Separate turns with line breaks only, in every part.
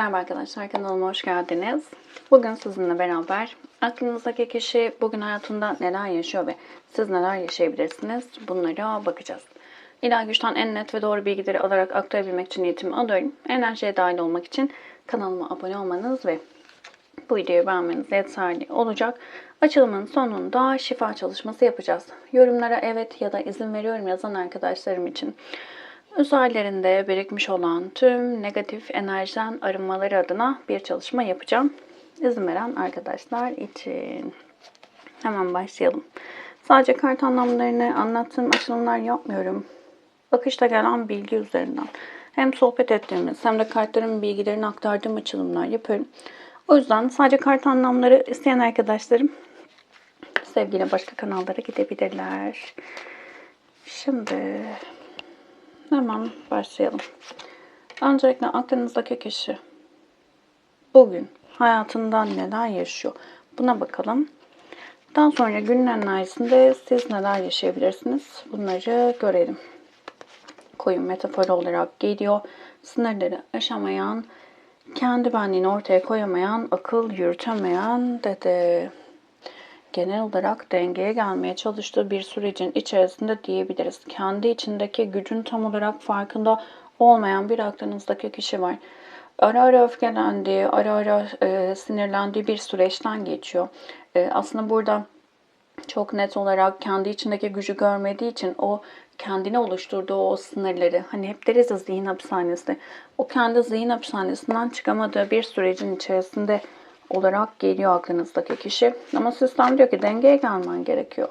Merhaba arkadaşlar kanalıma hoş geldiniz. Bugün sizinle beraber aklınızdaki kişi bugün hayatında neler yaşıyor ve siz neler yaşayabilirsiniz bunlara bakacağız. İlahi güçten en net ve doğru bilgileri alarak aktarabilmek için niyetimi alıyorum. Enerjiye dahil olmak için kanalıma abone olmanız ve bu videoyu beğenmeniz yeterli olacak. Açılımın sonunda şifa çalışması yapacağız. Yorumlara evet ya da izin veriyorum yazan arkadaşlarım için Üzerlerinde birikmiş olan tüm negatif enerjiden arınmaları adına bir çalışma yapacağım. İzin veren arkadaşlar için. Hemen başlayalım. Sadece kart anlamlarını anlattığım açılımlar yapmıyorum. Bakışta gelen bilgi üzerinden. Hem sohbet ettiğimiz hem de kartların bilgilerini aktardığım açılımlar yapıyorum. O yüzden sadece kart anlamları isteyen arkadaşlarım sevgiyle başka kanallara gidebilirler. Şimdi Hemen başlayalım. Öncelikle aklınızdaki kişi bugün hayatından neler yaşıyor? Buna bakalım. Daha sonra günün enerjisinde siz neler yaşayabilirsiniz? Bunları görelim. Koyun metafor olarak geliyor. Sınırları aşamayan, kendi benliğini ortaya koyamayan, akıl yürütemeyen dede genel olarak dengeye gelmeye çalıştığı bir sürecin içerisinde diyebiliriz. Kendi içindeki gücün tam olarak farkında olmayan bir aklınızdaki kişi var. Ara ara öfkelendiği, ara ara e, sinirlendiği bir süreçten geçiyor. E, aslında burada çok net olarak kendi içindeki gücü görmediği için o kendine oluşturduğu o sınırları hani hep deriz ya zihin hapishanesi o kendi zihin hapishanesinden çıkamadığı bir sürecin içerisinde olarak geliyor aklınızdaki kişi. Ama sistem diyor ki dengeye gelmen gerekiyor.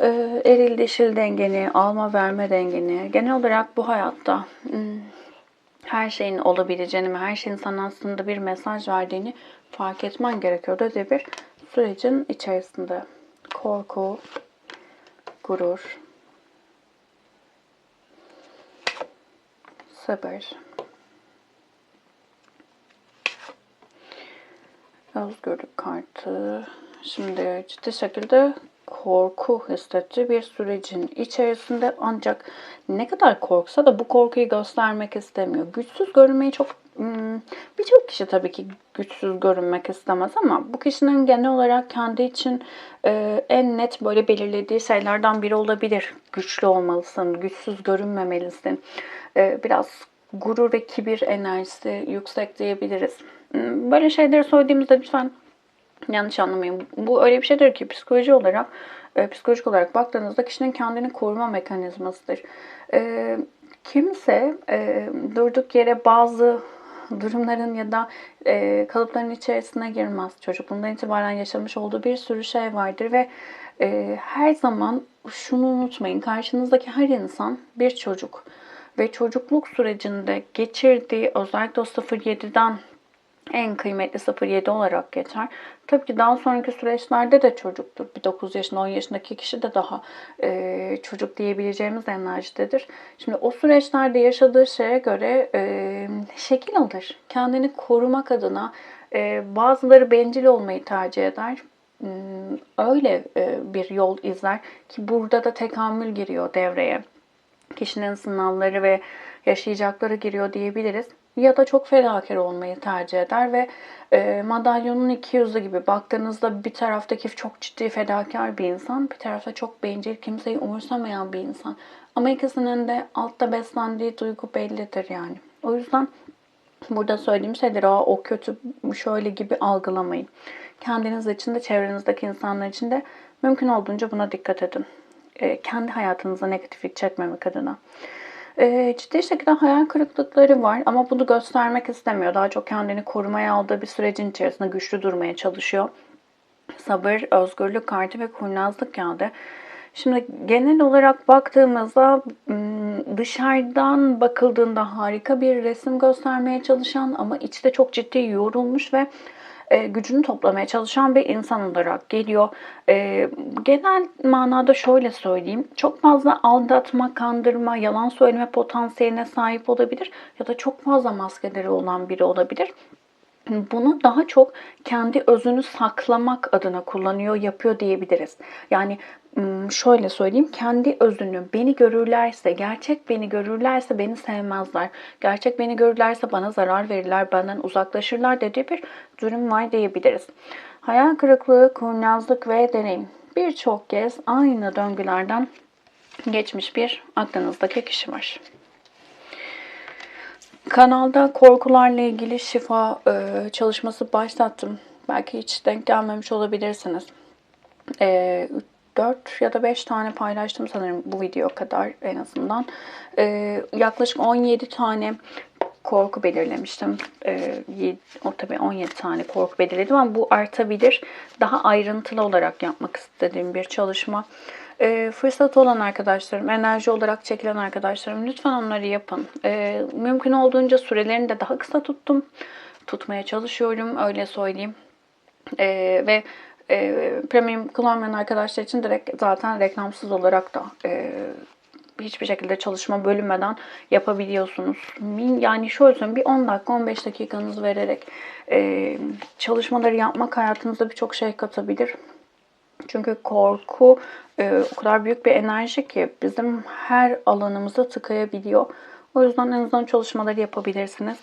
Ee, eril dişil dengeni, alma verme dengeni. Genel olarak bu hayatta hmm, her şeyin olabileceğini her şeyin sana aslında bir mesaj verdiğini fark etmen gerekiyor dedi bir sürecin içerisinde. Korku, gurur, sabır, Özgürlük kartı. Şimdi ciddi şekilde korku hissettiği bir sürecin içerisinde ancak ne kadar korksa da bu korkuyu göstermek istemiyor. Güçsüz görünmeyi çok hmm, birçok kişi tabii ki güçsüz görünmek istemez ama bu kişinin genel olarak kendi için e, en net böyle belirlediği şeylerden biri olabilir. Güçlü olmalısın, güçsüz görünmemelisin. E, biraz gurur ve kibir enerjisi yüksek diyebiliriz. Böyle şeyleri söylediğimizde lütfen yanlış anlamayın. Bu öyle bir şeydir ki psikoloji olarak, e, psikolojik olarak baktığınızda kişinin kendini koruma mekanizmasıdır. E, kimse e, durduk yere bazı durumların ya da e, kalıpların içerisine girmez. Çocukluğundan itibaren yaşamış olduğu bir sürü şey vardır ve e, her zaman şunu unutmayın. Karşınızdaki her insan bir çocuk ve çocukluk sürecinde geçirdiği özellikle o 0-7'den en kıymetli 07 olarak geçer. Tabii ki daha sonraki süreçlerde de çocuktur. Bir 9 yaşında 10 yaşındaki kişi de daha e, çocuk diyebileceğimiz enerjidedir. Şimdi o süreçlerde yaşadığı şeye göre e, şekil alır. Kendini korumak adına e, bazıları bencil olmayı tercih eder. Hmm, öyle e, bir yol izler ki burada da tekamül giriyor devreye. Kişinin sınavları ve yaşayacakları giriyor diyebiliriz ya da çok fedakar olmayı tercih eder ve e, madalyonun iki yüzü gibi baktığınızda bir taraftaki çok ciddi fedakar bir insan, bir tarafta çok bencil, kimseyi umursamayan bir insan. Ama ikisinin de altta beslendiği duygu bellidir yani. O yüzden burada söylediğim şeyler o, o kötü şöyle gibi algılamayın. Kendiniz için de çevrenizdeki insanlar için de mümkün olduğunca buna dikkat edin. E, kendi hayatınıza negatiflik çekmemek adına. E, ciddi şekilde hayal kırıklıkları var ama bunu göstermek istemiyor. Daha çok kendini korumaya aldığı bir sürecin içerisinde güçlü durmaya çalışıyor. Sabır, özgürlük kartı ve kurnazlık geldi. Şimdi genel olarak baktığımızda dışarıdan bakıldığında harika bir resim göstermeye çalışan ama içte çok ciddi yorulmuş ve e, gücünü toplamaya çalışan bir insan olarak geliyor. E, genel manada şöyle söyleyeyim. Çok fazla aldatma, kandırma, yalan söyleme potansiyeline sahip olabilir ya da çok fazla maskeleri olan biri olabilir bunu daha çok kendi özünü saklamak adına kullanıyor, yapıyor diyebiliriz. Yani şöyle söyleyeyim, kendi özünü beni görürlerse, gerçek beni görürlerse beni sevmezler. Gerçek beni görürlerse bana zarar verirler, benden uzaklaşırlar dediği bir durum var diyebiliriz. Hayal kırıklığı, kurnazlık ve deneyim. Birçok kez aynı döngülerden geçmiş bir aklınızdaki kişi var. Kanalda korkularla ilgili şifa e, çalışması başlattım. Belki hiç denk gelmemiş olabilirsiniz. E, 4 ya da 5 tane paylaştım sanırım bu video kadar en azından. E, yaklaşık 17 tane korku belirlemiştim. E, o tabii 17 tane korku belirledim ama bu artabilir. Daha ayrıntılı olarak yapmak istediğim bir çalışma. E, fırsat olan arkadaşlarım, enerji olarak çekilen arkadaşlarım lütfen onları yapın. E, mümkün olduğunca sürelerini de daha kısa tuttum. Tutmaya çalışıyorum öyle söyleyeyim. E, ve e, premium kullanmayan arkadaşlar için direkt zaten reklamsız olarak da e, hiçbir şekilde çalışma bölünmeden yapabiliyorsunuz. Yani şöyle söyleyeyim bir 10 dakika 15 dakikanız vererek e, çalışmaları yapmak hayatınızda birçok şey katabilir. Çünkü korku e, o kadar büyük bir enerji ki bizim her alanımıza tıkayabiliyor. O yüzden en azından çalışmaları yapabilirsiniz.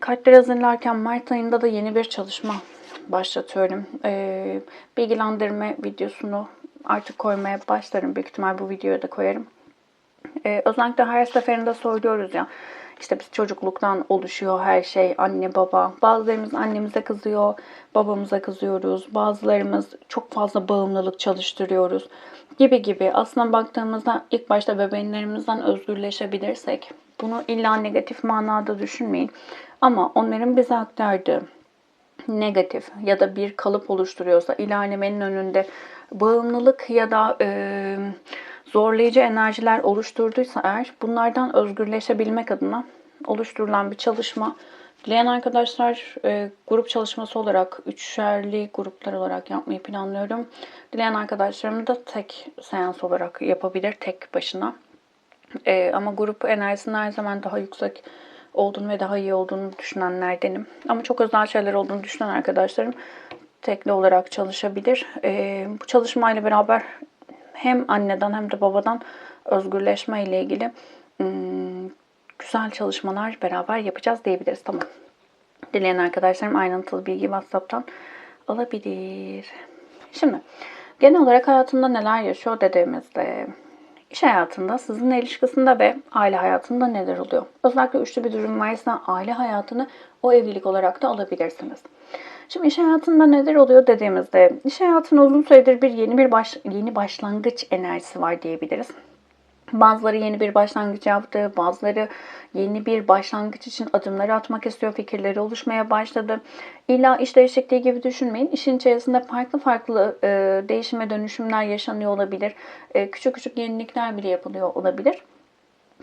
Kartları hazırlarken Mart ayında da yeni bir çalışma başlatıyorum. E, bilgilendirme videosunu artık koymaya başlarım. Büyük ihtimal bu videoya da koyarım. E, özellikle her seferinde söylüyoruz ya. İşte biz çocukluktan oluşuyor her şey anne baba. Bazılarımız annemize kızıyor, babamıza kızıyoruz. Bazılarımız çok fazla bağımlılık çalıştırıyoruz gibi gibi. Aslında baktığımızda ilk başta bebeğinlerimizden özgürleşebilirsek bunu illa negatif manada düşünmeyin. Ama onların bize aktardığı negatif ya da bir kalıp oluşturuyorsa ilerlemenin önünde bağımlılık ya da e, zorlayıcı enerjiler oluşturduysa eğer bunlardan özgürleşebilmek adına oluşturulan bir çalışma. Dileyen arkadaşlar e, grup çalışması olarak üçerli gruplar olarak yapmayı planlıyorum. Dileyen arkadaşlarım da tek seans olarak yapabilir tek başına. E, ama grup enerjisinin her zaman daha yüksek olduğunu ve daha iyi olduğunu düşünenlerdenim. Ama çok özel şeyler olduğunu düşünen arkadaşlarım tekli olarak çalışabilir. E, bu çalışmayla beraber hem anneden hem de babadan özgürleşme ile ilgili hmm, güzel çalışmalar beraber yapacağız diyebiliriz. Tamam. Dileyen arkadaşlarım ayrıntılı bilgi WhatsApp'tan alabilir. Şimdi genel olarak hayatında neler yaşıyor dediğimizde iş hayatında, sizinle ilişkisinde ve aile hayatında neler oluyor? Özellikle üçlü bir durum varsa aile hayatını o evlilik olarak da alabilirsiniz. Şimdi iş hayatında neler oluyor dediğimizde iş hayatında uzun süredir bir yeni bir baş, yeni başlangıç enerjisi var diyebiliriz. Bazıları yeni bir başlangıç yaptı, bazıları yeni bir başlangıç için adımları atmak istiyor, fikirleri oluşmaya başladı. İlla iş değişikliği gibi düşünmeyin. İşin içerisinde farklı farklı e, değişim ve dönüşümler yaşanıyor olabilir. E, küçük küçük yenilikler bile yapılıyor olabilir.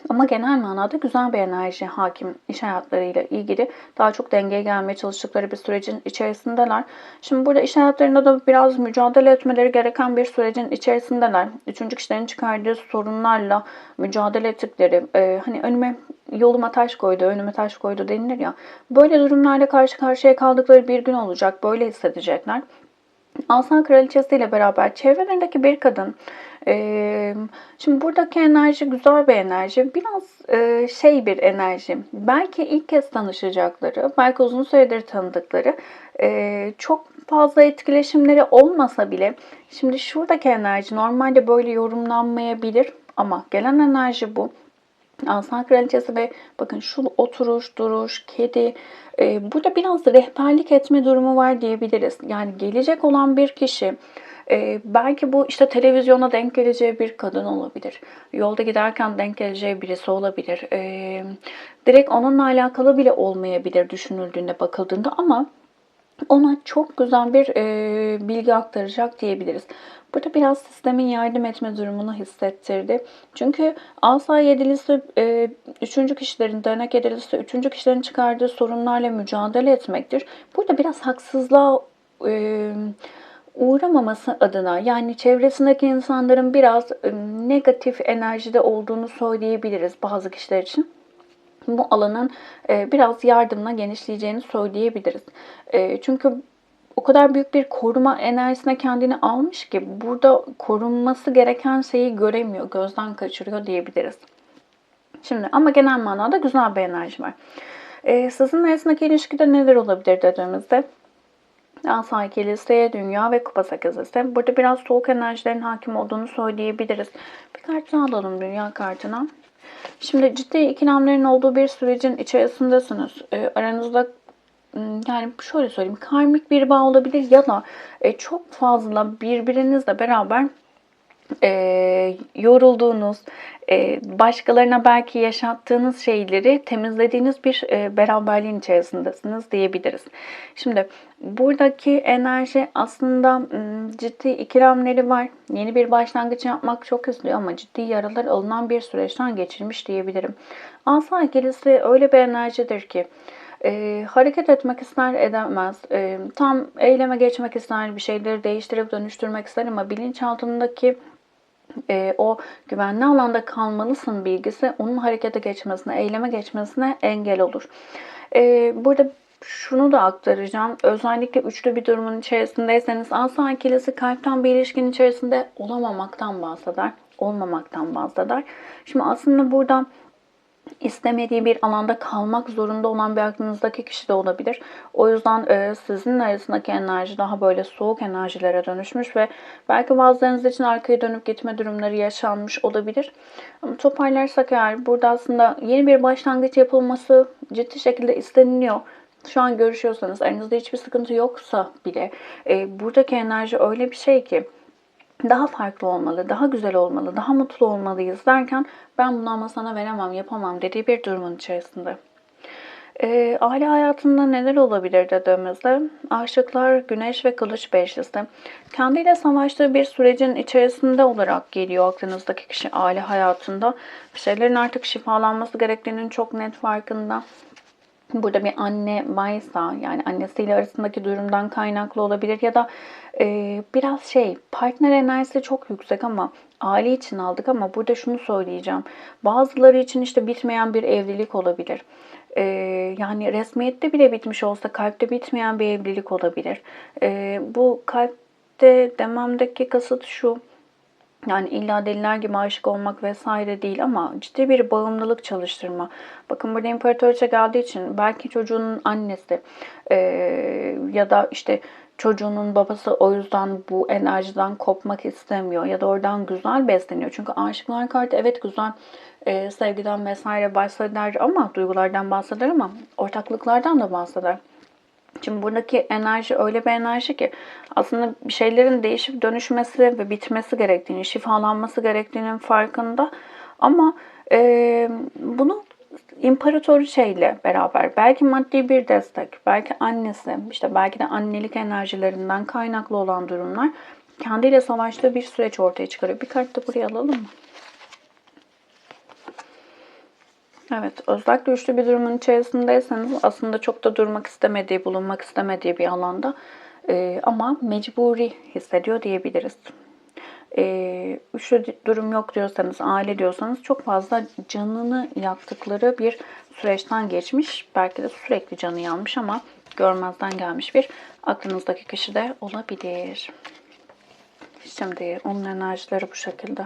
Ama genel manada güzel bir enerji hakim iş hayatlarıyla ilgili daha çok dengeye gelmeye çalıştıkları bir sürecin içerisindeler. Şimdi burada iş hayatlarında da biraz mücadele etmeleri gereken bir sürecin içerisindeler. Üçüncü kişilerin çıkardığı sorunlarla mücadele ettikleri, e, hani önüme yoluma taş koydu, önüme taş koydu denilir ya. Böyle durumlarla karşı karşıya kaldıkları bir gün olacak. Böyle hissedecekler. Alsan Kraliçesi ile beraber çevrelerindeki bir kadın şimdi buradaki enerji güzel bir enerji. Biraz şey bir enerji. Belki ilk kez tanışacakları, belki uzun süredir tanıdıkları çok fazla etkileşimleri olmasa bile şimdi şuradaki enerji normalde böyle yorumlanmayabilir ama gelen enerji bu. Aslan Kraliçesi ve bakın şu oturuş, duruş, kedi. Burada biraz rehberlik etme durumu var diyebiliriz. Yani gelecek olan bir kişi e, belki bu işte televizyona denk geleceği bir kadın olabilir. Yolda giderken denk geleceği birisi olabilir. E, direkt onunla alakalı bile olmayabilir düşünüldüğünde bakıldığında ama ona çok güzel bir e, bilgi aktaracak diyebiliriz. Burada biraz sistemin yardım etme durumunu hissettirdi. Çünkü asa yedilisi e, üçüncü kişilerin, dernek yedilisi üçüncü kişilerin çıkardığı sorunlarla mücadele etmektir. Burada biraz haksızlığa e, uğramaması adına yani çevresindeki insanların biraz e, negatif enerjide olduğunu söyleyebiliriz bazı kişiler için. Bu alanın e, biraz yardımla genişleyeceğini söyleyebiliriz. Çünkü o kadar büyük bir koruma enerjisine kendini almış ki burada korunması gereken şeyi göremiyor, gözden kaçırıyor diyebiliriz. Şimdi ama genel manada güzel bir enerji var. Ee, sizin arasındaki ilişkide neler olabilir dediğimizde Asa ikilisi, Dünya ve Kupa sekizlisi. Burada biraz soğuk enerjilerin hakim olduğunu söyleyebiliriz. Bir kart daha alalım Dünya kartına. Şimdi ciddi ikilemlerin olduğu bir sürecin içerisindesiniz. E, aranızda yani şöyle söyleyeyim karmik bir bağ olabilir ya da e, çok fazla birbirinizle beraber e, yorulduğunuz, e, başkalarına belki yaşattığınız şeyleri temizlediğiniz bir e, beraberliğin içerisindesiniz diyebiliriz. Şimdi buradaki enerji aslında ciddi ikilemleri var. Yeni bir başlangıç yapmak çok istiyor ama ciddi yaralar alınan bir süreçten geçirmiş diyebilirim. Asa ikilisi öyle bir enerjidir ki e, hareket etmek ister edemez. E, tam eyleme geçmek ister, bir şeyleri değiştirip dönüştürmek ister ama bilinçaltındaki e, o güvenli alanda kalmalısın bilgisi onun harekete geçmesine, eyleme geçmesine engel olur. E, burada şunu da aktaracağım. Özellikle üçlü bir durumun içerisindeyseniz asa ikilisi kalpten bir ilişkinin içerisinde olamamaktan bahseder, olmamaktan bahseder. Şimdi aslında burada istemediği bir alanda kalmak zorunda olan bir aklınızdaki kişi de olabilir. O yüzden e, sizin arasındaki enerji daha böyle soğuk enerjilere dönüşmüş ve belki bazılarınız için arkaya dönüp gitme durumları yaşanmış olabilir. Ama toparlarsak eğer burada aslında yeni bir başlangıç yapılması ciddi şekilde isteniliyor şu an görüşüyorsanız aranızda hiçbir sıkıntı yoksa bile e, buradaki enerji öyle bir şey ki daha farklı olmalı, daha güzel olmalı, daha mutlu olmalıyız derken ben bunu ama sana veremem, yapamam dediği bir durumun içerisinde. E, aile hayatında neler olabilir dediğimizde aşıklar, güneş ve kılıç beşlisi. Kendiyle savaştığı bir sürecin içerisinde olarak geliyor aklınızdaki kişi aile hayatında. Bir şeylerin artık şifalanması gerektiğinin çok net farkında burada bir anne varsa yani annesiyle arasındaki durumdan kaynaklı olabilir ya da e, biraz şey partner enerjisi çok yüksek ama aile için aldık ama burada şunu söyleyeceğim. Bazıları için işte bitmeyen bir evlilik olabilir. E, yani resmiyette bile bitmiş olsa kalpte bitmeyen bir evlilik olabilir. E, bu kalpte dememdeki kasıt şu yani illa deliler gibi aşık olmak vesaire değil ama ciddi bir bağımlılık çalıştırma. Bakın burada imparatoriçe geldiği için belki çocuğunun annesi e, ya da işte çocuğunun babası o yüzden bu enerjiden kopmak istemiyor ya da oradan güzel besleniyor. Çünkü aşıklar kartı evet güzel e, sevgiden vesaire bahseder ama duygulardan bahseder ama ortaklıklardan da bahseder. Şimdi buradaki enerji öyle bir enerji ki aslında bir şeylerin değişip dönüşmesi ve bitmesi gerektiğini, şifalanması gerektiğinin farkında. Ama e, bunu imparatoriçeyle beraber belki maddi bir destek, belki annesi, işte belki de annelik enerjilerinden kaynaklı olan durumlar kendiyle savaştığı bir süreç ortaya çıkarıyor. Bir kart da buraya alalım mı? Evet, özellikle üçlü bir durumun içerisindeyseniz aslında çok da durmak istemediği, bulunmak istemediği bir alanda e, ama mecburi hissediyor diyebiliriz. E, üçlü durum yok diyorsanız, aile diyorsanız çok fazla canını yaktıkları bir süreçten geçmiş. Belki de sürekli canı yanmış ama görmezden gelmiş bir aklınızdaki kişi de olabilir. Şimdi onun enerjileri bu şekilde.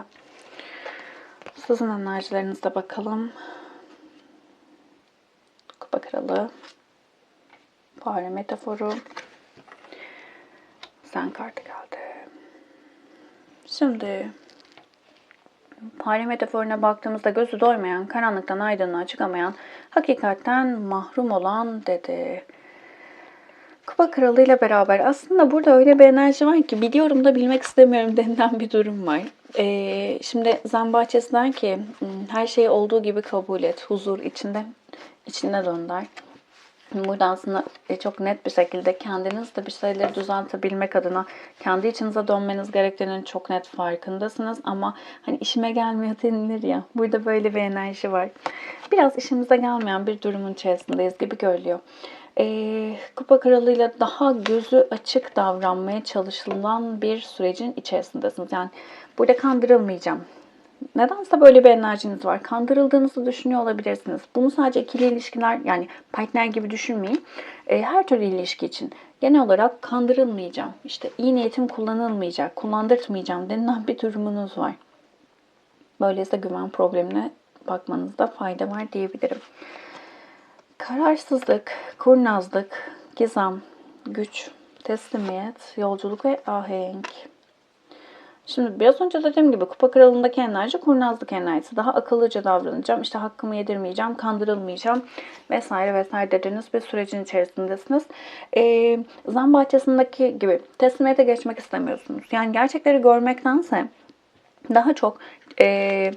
Sizin enerjilerinize bakalım. Kupa kralı. Fare metaforu. Sen kartı geldi. Şimdi fare metaforuna baktığımızda gözü doymayan, karanlıktan aydınlığa çıkamayan, hakikatten mahrum olan dedi. Kupa Kralı ile beraber aslında burada öyle bir enerji var ki biliyorum da bilmek istemiyorum denilen bir durum var. Ee, şimdi Zen Bahçesi der ki hmm, her şeyi olduğu gibi kabul et, huzur içinde içinde döndür. Burada aslında e, çok net bir şekilde kendiniz de bir şeyleri düzeltebilmek adına kendi içinize dönmeniz gerektiğinin çok net farkındasınız. Ama hani işime gelmiyor denilir ya. Burada böyle bir enerji var. Biraz işimize gelmeyen bir durumun içerisindeyiz gibi görülüyor. E, Kupa Kralı'yla daha gözü açık davranmaya çalışılan bir sürecin içerisindesiniz. Yani burada kandırılmayacağım nedense böyle bir enerjiniz var. Kandırıldığınızı düşünüyor olabilirsiniz. Bunu sadece ikili ilişkiler yani partner gibi düşünmeyin. E, her türlü ilişki için genel olarak kandırılmayacağım, işte iyi niyetim kullanılmayacak, kullandırtmayacağım denilen bir durumunuz var. Böyleyse güven problemine bakmanızda fayda var diyebilirim. Kararsızlık, kurnazlık, gizem, güç, teslimiyet, yolculuk ve ahenk. Şimdi biraz önce dediğim gibi kupa kralındaki enerji kurnazlık enerjisi. Daha akıllıca davranacağım. İşte hakkımı yedirmeyeceğim, kandırılmayacağım vesaire vesaire dediğiniz bir sürecin içerisindesiniz. Ee, zan bahçesindeki gibi teslimiyete geçmek istemiyorsunuz. Yani gerçekleri görmektense daha çok e,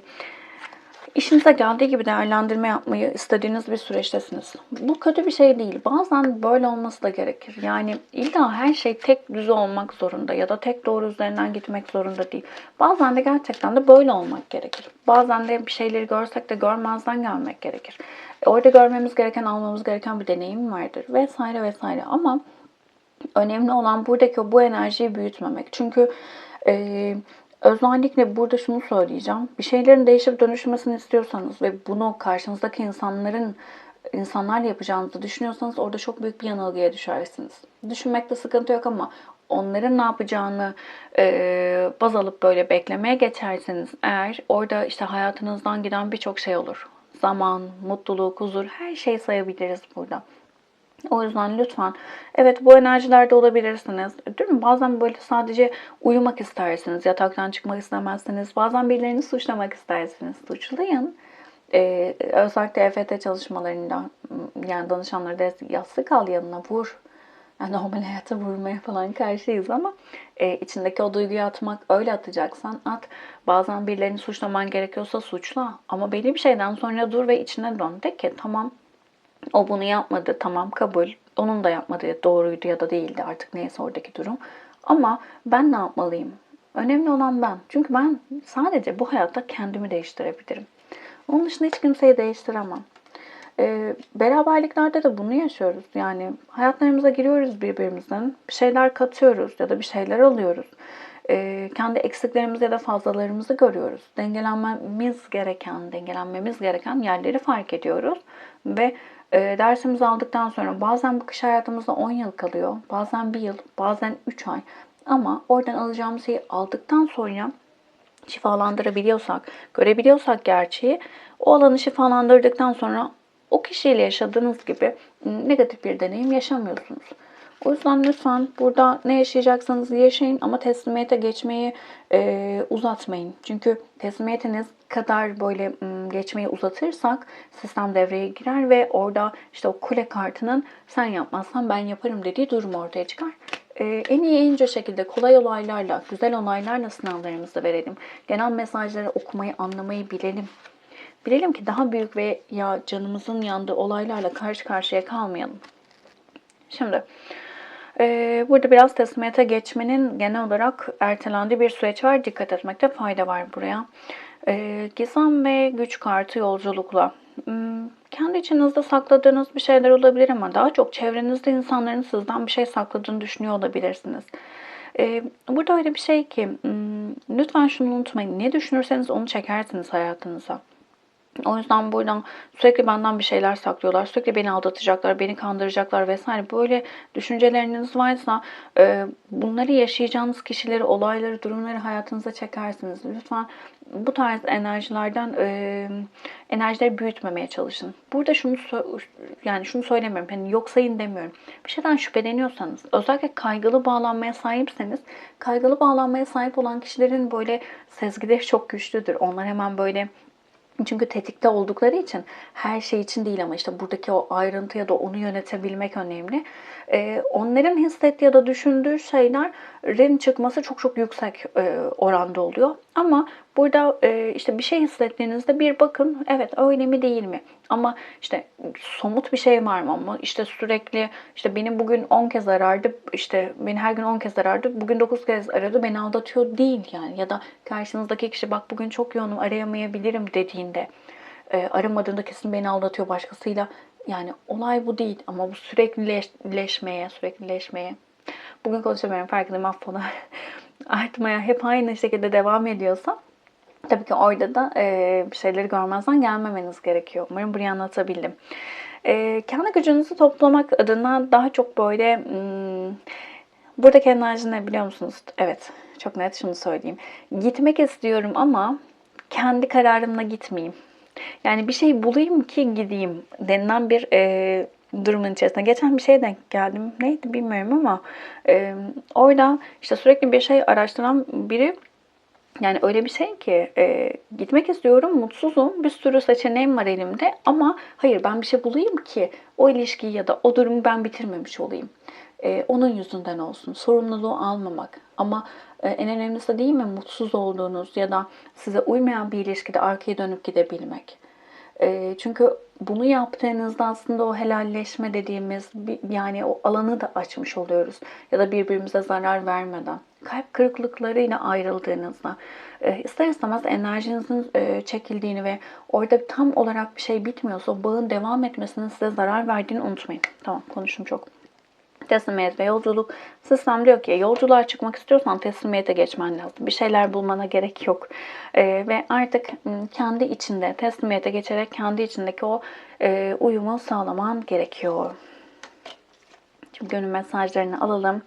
işinize geldiği gibi değerlendirme yapmayı istediğiniz bir süreçtesiniz. Bu kötü bir şey değil. Bazen böyle olması da gerekir. Yani illa her şey tek düze olmak zorunda ya da tek doğru üzerinden gitmek zorunda değil. Bazen de gerçekten de böyle olmak gerekir. Bazen de bir şeyleri görsek de görmezden gelmek gerekir. Orada görmemiz gereken, almamız gereken bir deneyim vardır vesaire vesaire. Ama önemli olan buradaki bu enerjiyi büyütmemek. Çünkü e, Özellikle burada şunu söyleyeceğim. Bir şeylerin değişip dönüşmesini istiyorsanız ve bunu karşınızdaki insanların insanlarla yapacağınızı düşünüyorsanız orada çok büyük bir yanılgıya düşersiniz. Düşünmekte sıkıntı yok ama onların ne yapacağını e, baz alıp böyle beklemeye geçerseniz eğer orada işte hayatınızdan giden birçok şey olur. Zaman, mutluluk, huzur her şeyi sayabiliriz burada. O yüzden lütfen evet bu enerjilerde olabilirsiniz. Değil mi? Bazen böyle sadece uyumak istersiniz. Yataktan çıkmak istemezsiniz. Bazen birilerini suçlamak istersiniz. Suçlayın. Ee, özellikle EFT çalışmalarında yani danışanları da yastık al yanına vur. Yani normal hayata vurmaya falan karşıyız ama e, içindeki o duyguyu atmak öyle atacaksan at. Bazen birilerini suçlaman gerekiyorsa suçla. Ama belli bir şeyden sonra dur ve içine dön. De ki tamam o bunu yapmadı tamam kabul. Onun da yapmadığı doğruydu ya da değildi artık neyse oradaki durum. Ama ben ne yapmalıyım? Önemli olan ben. Çünkü ben sadece bu hayatta kendimi değiştirebilirim. Onun dışında hiç kimseyi değiştiremem. E, beraberliklerde de bunu yaşıyoruz. Yani hayatlarımıza giriyoruz birbirimizin. Bir şeyler katıyoruz ya da bir şeyler alıyoruz. E, kendi eksiklerimizi ya da fazlalarımızı görüyoruz. Dengelenmemiz gereken, dengelenmemiz gereken yerleri fark ediyoruz. Ve e, dersimizi aldıktan sonra bazen bu kış hayatımızda 10 yıl kalıyor. Bazen 1 yıl, bazen 3 ay. Ama oradan alacağımız şeyi aldıktan sonra şifalandırabiliyorsak, görebiliyorsak gerçeği, o alanı şifalandırdıktan sonra o kişiyle yaşadığınız gibi negatif bir deneyim yaşamıyorsunuz. O yüzden lütfen burada ne yaşayacaksanız yaşayın ama teslimiyete geçmeyi e, uzatmayın. Çünkü teslimiyetiniz kadar böyle geçmeyi uzatırsak sistem devreye girer ve orada işte o kule kartının sen yapmazsan ben yaparım dediği durum ortaya çıkar. Ee, en iyi en ince şekilde kolay olaylarla, güzel olaylarla sınavlarımızı verelim. Genel mesajları okumayı, anlamayı bilelim. Bilelim ki daha büyük ve ya canımızın yandığı olaylarla karşı karşıya kalmayalım. Şimdi burada biraz teslimiyete geçmenin genel olarak ertelendiği bir süreç var. Dikkat etmekte fayda var buraya. Ee, gizem ve güç kartı yolculukla. Hmm, kendi içinizde sakladığınız bir şeyler olabilir ama daha çok çevrenizde insanların sizden bir şey sakladığını düşünüyor olabilirsiniz. Ee, burada öyle bir şey ki hmm, lütfen şunu unutmayın. Ne düşünürseniz onu çekersiniz hayatınıza. O yüzden buradan sürekli benden bir şeyler saklıyorlar. Sürekli beni aldatacaklar, beni kandıracaklar vesaire. Böyle düşünceleriniz varsa e, bunları yaşayacağınız kişileri, olayları, durumları hayatınıza çekersiniz. Lütfen bu tarz enerjilerden e, enerjileri büyütmemeye çalışın. Burada şunu yani şunu söylemiyorum. Hani yok sayın demiyorum. Bir şeyden şüpheleniyorsanız, özellikle kaygılı bağlanmaya sahipseniz, kaygılı bağlanmaya sahip olan kişilerin böyle sezgileri çok güçlüdür. Onlar hemen böyle çünkü tetikte oldukları için her şey için değil ama işte buradaki o ayrıntı ya da onu yönetebilmek önemli. Ee, onların hissettiği ya da düşündüğü şeylerin çıkması çok çok yüksek e, oranda oluyor. Ama burada e, işte bir şey hissettiğinizde bir bakın evet öyle mi değil mi? Ama işte somut bir şey var mı? Ama işte sürekli işte beni bugün 10 kez arardı işte beni her gün 10 kez arardı bugün 9 kez aradı beni aldatıyor değil yani. Ya da karşınızdaki kişi bak bugün çok yoğunum arayamayabilirim dediğinde e, aramadığında kesin beni aldatıyor başkasıyla. Yani olay bu değil ama bu süreklileşmeye süreklileşmeye. Bugün konuşamıyorum farkındayım affola. Artmaya hep aynı şekilde devam ediyorsa Tabii ki orada da e, bir şeyleri görmezden gelmemeniz gerekiyor. Umarım burayı anlatabildim. Ee, kendi gücünüzü toplamak adına daha çok böyle hmm, buradaki enerji ne biliyor musunuz? Evet çok net şunu söyleyeyim. Gitmek istiyorum ama kendi kararımla gitmeyeyim. Yani bir şey bulayım ki gideyim denilen bir e, durumun içerisinde. Geçen bir şeye denk geldim. Neydi bilmiyorum ama e, orada işte sürekli bir şey araştıran biri yani öyle bir şey ki e, gitmek istiyorum, mutsuzum, bir sürü seçeneğim var elimde ama hayır ben bir şey bulayım ki o ilişkiyi ya da o durumu ben bitirmemiş olayım. E, onun yüzünden olsun. Sorumluluğu almamak. Ama e, en önemlisi değil mi mutsuz olduğunuz ya da size uymayan bir ilişkide arkaya dönüp gidebilmek. E, çünkü bunu yaptığınızda aslında o helalleşme dediğimiz yani o alanı da açmış oluyoruz. Ya da birbirimize zarar vermeden. Kalp kırıklıklarıyla ayrıldığınızda e, ister istemez enerjinizin e, çekildiğini ve orada tam olarak bir şey bitmiyorsa o bağın devam etmesinin size zarar verdiğini unutmayın. Tamam konuştum çok teslimiyet ve yolculuk. Sistem diyor ki yolculuğa çıkmak istiyorsan teslimiyete geçmen lazım. Bir şeyler bulmana gerek yok. Ee, ve artık ım, kendi içinde teslimiyete geçerek kendi içindeki o e, uyumu sağlaman gerekiyor. Şimdi gönül mesajlarını alalım.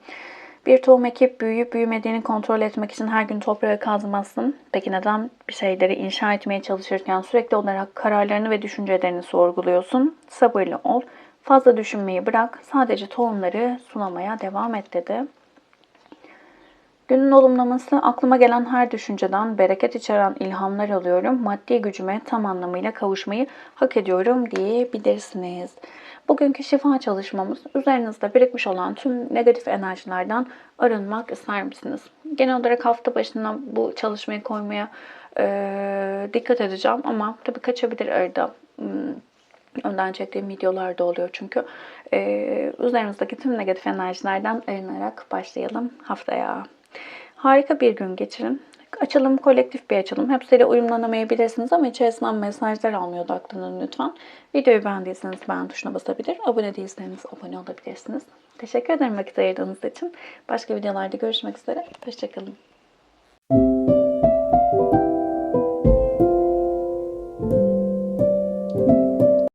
Bir tohum ekip büyüyüp büyümediğini kontrol etmek için her gün toprağı kazmasın. Peki neden bir şeyleri inşa etmeye çalışırken sürekli olarak kararlarını ve düşüncelerini sorguluyorsun? Sabırlı ol. Fazla düşünmeyi bırak. Sadece tohumları sulamaya devam et dedi. Günün olumlaması aklıma gelen her düşünceden bereket içeren ilhamlar alıyorum. Maddi gücüme tam anlamıyla kavuşmayı hak ediyorum diyebilirsiniz. Bugünkü şifa çalışmamız üzerinizde birikmiş olan tüm negatif enerjilerden arınmak ister misiniz? Genel olarak hafta başına bu çalışmayı koymaya e, dikkat edeceğim ama tabii kaçabilir arada. Hmm, Önden çektiğim videolar da oluyor çünkü. Ee, üzerimizdeki tüm negatif enerjilerden arınarak başlayalım haftaya. Harika bir gün geçirin. Açılım kolektif bir açılım. Hepsiyle uyumlanamayabilirsiniz ama içerisinden mesajlar almaya odaklanın lütfen. Videoyu beğendiyseniz beğen tuşuna basabilir. Abone değilseniz abone olabilirsiniz. Teşekkür ederim vakit ayırdığınız için. Başka videolarda görüşmek üzere. Hoşçakalın.